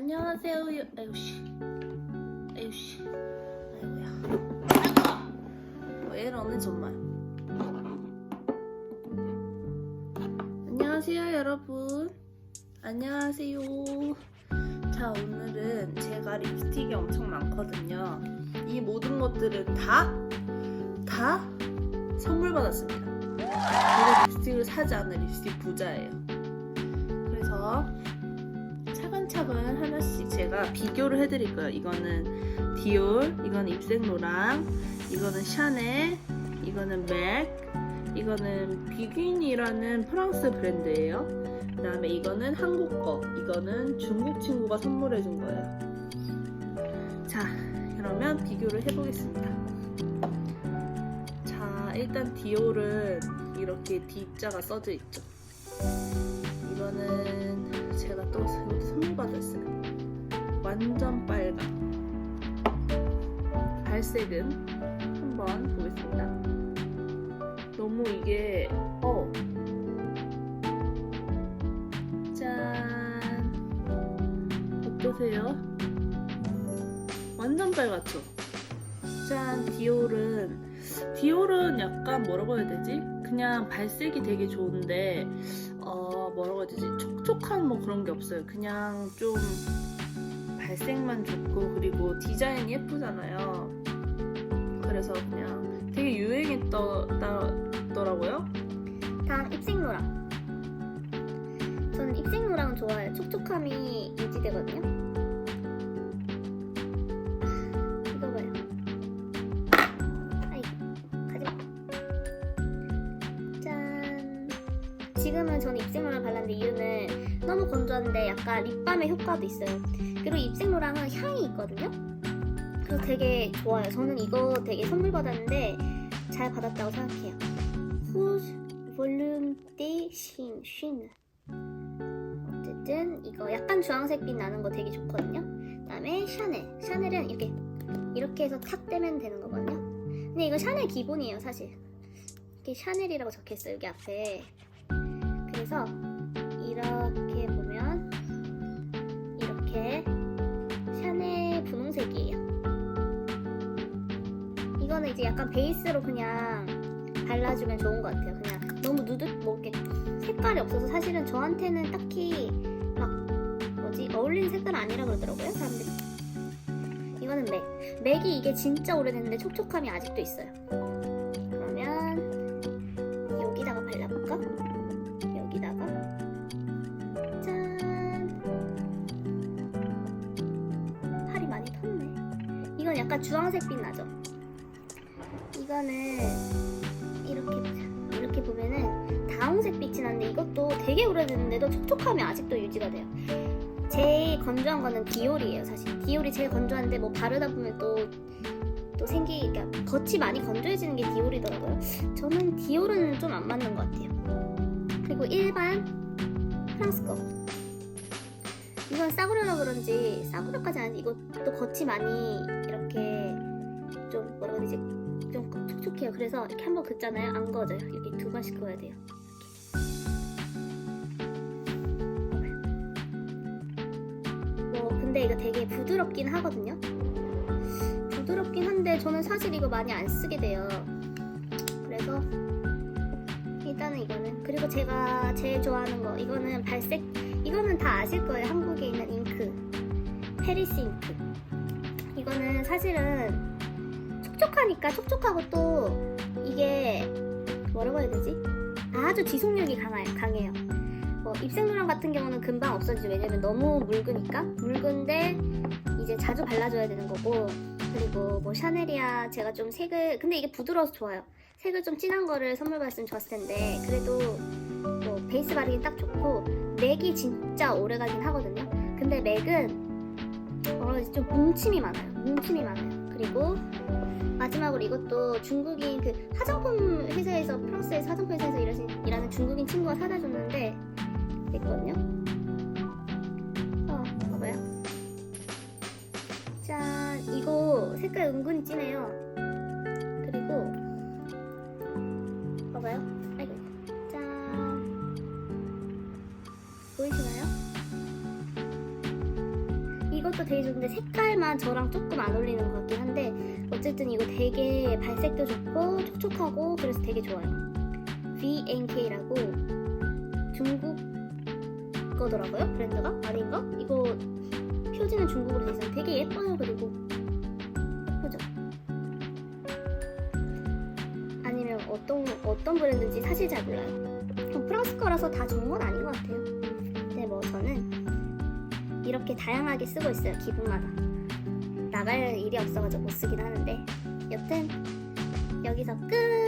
안녕하세요. 여- 아유씨. 아유씨. 아이고야. 왜 이러는 정말. 안녕하세요, 여러분. 안녕하세요. 자, 오늘은 제가 립스틱이 엄청 많거든요. 이 모든 것들은 다, 다 선물 받았습니다. 제가 립스틱을 사지 않은 립스틱 부자예요. 그래서 차근차근 하나씩 제가 비교를 해드릴 거예요. 이거는 디올, 이거는 입생로랑, 이거는 샤넬, 이거는 맥, 이거는 비균이라는 프랑스 브랜드예요. 그 다음에 이거는 한국 거, 이거는 중국 친구가 선물해 준 거예요. 자, 그러면 비교를 해보겠습니다. 자, 일단 디올은 이렇게 D자가 써져 있죠. 이거는 제가 또 이것도 선물 받았어요. 완전 빨강. 발색은 한번 보겠습니다. 너무 이게 어. 짠. 어떠세요? 완전 빨갛죠? 짠. 디올은 디올은 약간 뭐라고 해야 되지? 그냥 발색이 되게 좋은데 어 뭐라고 해야 되지? 촉촉한 뭐 그런 게 없어요. 그냥 좀 발색만 좋고 그리고 디자인이 예쁘잖아요. 그래서 그냥 되게 유행했더라고요. 다음 입생로랑. 저는 입생로랑은 좋아요. 촉촉함이 유지되거든요. 지금은 저는 입생로랑 발랐는데 이유는 너무 건조한데 약간 립밤의 효과도 있어요. 그리고 입생로랑은 향이 있거든요. 그래서 되게 좋아요. 저는 이거 되게 선물 받았는데 잘 받았다고 생각해요. 후즈 볼륨 띠신 쉰 어쨌든 이거 약간 주황색빛 나는 거 되게 좋거든요 그다음에 샤넬 샤넬은 이렇게 이렇게 해서 탁 떼면 되는 거거든요 근데 이거 샤넬 기본이에요 사실 이렇게 샤넬이라고 적혀 있어요 여기 앞에 그래서 이렇게 보면 이렇게 샤넬 분홍색이에요 이거는 이제 약간 베이스로 그냥 발라주면 좋은 것 같아요. 그냥 너무 누드 뭐 이렇게 색깔이 없어서 사실은 저한테는 딱히 막 뭐지 어울리는 색깔 아니라 그러더라고요 사람들이. 이거는 맥. 맥이 이게 진짜 오래됐는데 촉촉함이 아직도 있어요. 이건 약간 주황색빛 나죠? 이거는 이렇게. 이렇게 보면은 다홍색 빛이 나는데 이것도 되게 오래됐는데도 촉촉함이 아직도 유지가 돼요. 제일 건조한 거는 디올이에요, 사실. 디올이 제일 건조한데 뭐 바르다 보면 또, 또 생기, 그러니까 겉이 많이 건조해지는 게 디올이더라고요. 저는 디올은 좀 안 맞는 것 같아요. 그리고 일반 프랑스 거. 이건 싸구려라 그런지, 싸구려까지 아닌지 이것도 겉이 많이 이렇게 좀 뭐라고 해야 되지? 좀 촉촉해요. 그래서 이렇게 한번 긋잖아요. 안 꺼져요. 여기 두 번씩 그어야 돼요. 이렇게. 뭐 근데 이거 되게 부드럽긴 하거든요. 부드럽긴 한데 저는 사실 이거 많이 안 쓰게 돼요. 그래서 일단은 이거는 그리고 제가 제일 좋아하는 거 이거는 발색 이거는 다 아실 거예요. 한국에 있는 잉크 페리스 잉크. 이거는 사실은 촉촉하니까 촉촉하고 또 이게 뭐라고 해야 되지? 아주 지속력이 강해, 강해요. 뭐 입생로랑 같은 경우는 금방 없어지죠. 왜냐면 너무 묽으니까. 묽은데 이제 자주 발라줘야 되는 거고. 그리고 뭐 샤넬이야 제가 좀 색을 근데 이게 부드러워서 좋아요. 색을 좀 진한 거를 선물 받았으면 좋았을 텐데 그래도 뭐 베이스 바르기 딱 좋고 맥이 진짜 오래 가긴 하거든요. 근데 맥은 되지? 좀 뭉침이 많아요. 뭉침이 많아요. 그리고 마지막으로 이것도 중국인 그 화장품 회사에서 프랑스에서 화장품 회사에서 일하신, 일하는 중국인 친구가 사다 줬는데 있거든요. 어, 봐봐요. 짠, 이거 색깔 은근히 진해요. 보이시나요? 이것도 되게 좋은데 색깔만 저랑 조금 안 어울리는 것 같긴 한데 어쨌든 이거 되게 발색도 좋고 촉촉하고 그래서 되게 좋아요. VNK라고 중국 거더라고요 브랜드가 아닌가? 이거 표지는 중국어로 돼 있어요. 되게 예뻐요 그리고 예쁘죠? 아니면 어떤 어떤 브랜드인지 사실 잘 몰라요. 어, 프랑스 거라서 다 좋은 건 아닌 것 같아요. 이렇게 다양하게 쓰고 있어요 기분마다. 나갈 일이 없어가지고 못 쓰긴 하는데 여튼 여기서 끝.